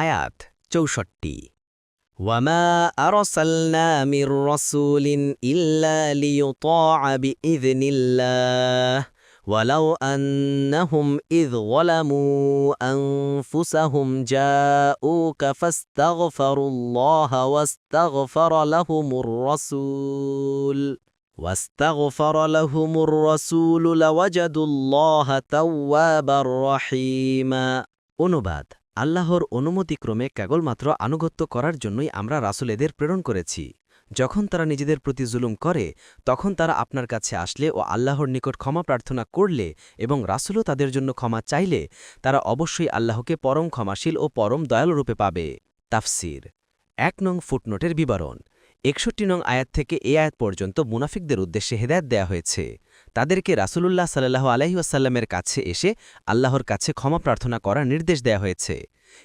আয়াত চৌষট্টি وما أرسلنا من رسول إلا ليطاع بإذن الله ولو أنهم إذ ظلموا أنفسهم جاءوك فاستغفروا الله واستغفر لهم الرسول واستغفر لهم الرسول لوجدوا الله توابا رحيما অনুবাদ আল্লাহর অনুমতিক্রমে কেবলমাত্র আনুগত্য করার জন্যই আমরা রাসুলেদের প্রেরণ করেছি। যখন তারা নিজেদের প্রতি জুলুম করে, তখন তারা আপনার কাছে আসলে ও আল্লাহর নিকট ক্ষমা প্রার্থনা করলে এবং রাসুলও তাদের জন্য ক্ষমা চাইলে, তারা অবশ্যই আল্লাহকে পরম ক্ষমাশীল ও পরম দয়াল রূপে পাবে। তাফসির। এক নং ফুটনোটের বিবরণ। একষট্টি নং আয়াত থেকে এ আয়াত পর্যন্ত মুনাফিকদের উদ্দেশ্যে হেদায়ত দেয়া হয়েছে। তাদেরকে রাসুলুল্লাহ সাল্লাহ আলহিউসাল্লামের কাছে এসে আল্লাহর কাছে ক্ষমা প্রার্থনা করার নির্দেশ দেয়া হয়েছে।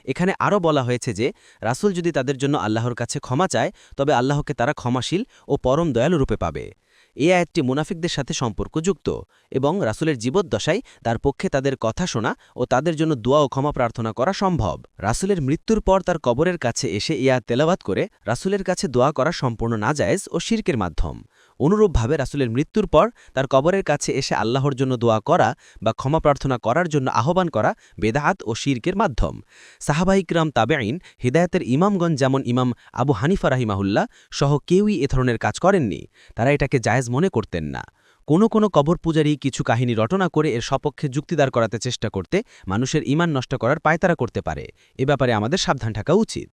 এখানে আরও বলা হয়েছে যে, রাসুল যদি তাদের জন্য আল্লাহর কাছে ক্ষমা চায়, তবে আল্লাহকে তারা ক্ষমাশীল ও পরম দয়ালুরূপে পাবে। এই আয়াতটি মুনাফিকদের সাথে সম্পর্কযুক্ত এবং রাসুলের জীবদ্দশায় তার পক্ষে তাদের কথা শোনা ও তাদের জন্য দোয়া ও ক্ষমা প্রার্থনা করা সম্ভব। রাসুলের মৃত্যুর পর তার কবরের কাছে এসে ইয়া তেলাবাত করে রাসুলের কাছে দোয়া করা সম্পূর্ণ নাজায়েজ ও শির্কের মাধ্যম। অনুরূপভাবে রাসুলের মৃত্যুর পর তার কবরের কাছে এসে আল্লাহর জন্য দোয়া করা বা ক্ষমা প্রার্থনা করার জন্য আহ্বান করা বেদাহাত ও শির্কের মাধ্যম। সাহাবাহিকরাম তাবেইন হিদায়তের ইমামগঞ্জ যেমন ইমাম আবু হানিফা রাহিমাহুল্লাহ সহ কেউই এ ধরনের কাজ করেননি। তারা এটাকে জায়েজ মনে করতেন না। কোনো কোনো কবর পূজারী কিছু কাহিনী রটনা করে এর সপক্ষে যুক্তিদার করাতে চেষ্টা করতে মানুষের ইমান নষ্ট করার পায়তারা করতে পারে। এ ব্যাপারে আমাদের সাবধান থাকা উচিত।